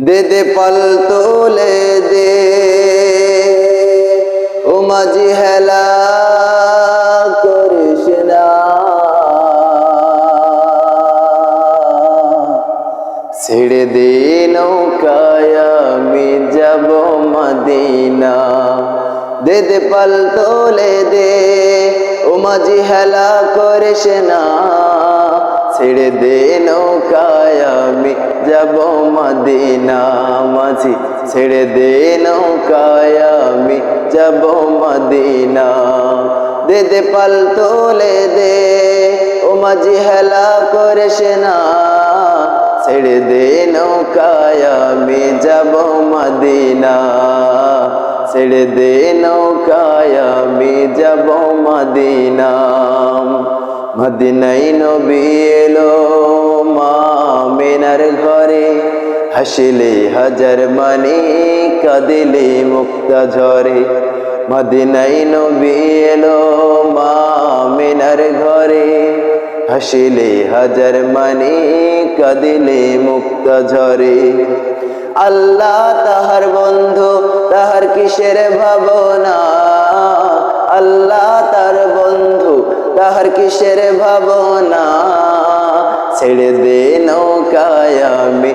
দে দে পাল তোলে দে। ও মাঝি হেলা করিস না। ছেড়ে দে নৌকায় আমি যাব মদিনা। দে দে পাল তোলে দে। ও মাঝি হেলা করিস না। ছেড়ে দে নৌকায় আমি যাব মদিনা মাঝি। ছেড়ে দে নৌকায় আমি যাব মদিনা। দে দে পাল তোলে দে, ও মাঝি হেলা করিস না ছেড়ে দে নৌকায় আমি যাব মদিনা। ছেড়ে দে নৌকায় আমি যাব মদিনা। মদিনাই নবী হাসিলে হাজার মানি, কাঁদিলে মুক্তা ঝরে। মদিনাই নবী এলো মা মেনার ঘরে। হাসিলে হাজার মানি, কাঁদিলে মুক্তা ঝরে। আল্লাহ তাহার বন্ধু, তাহার কিসের ভাবনা? আল্লাহ তার বন্ধু, তাহার কিসের ভাবনা? ছেড়ে দে নৌকায় আমি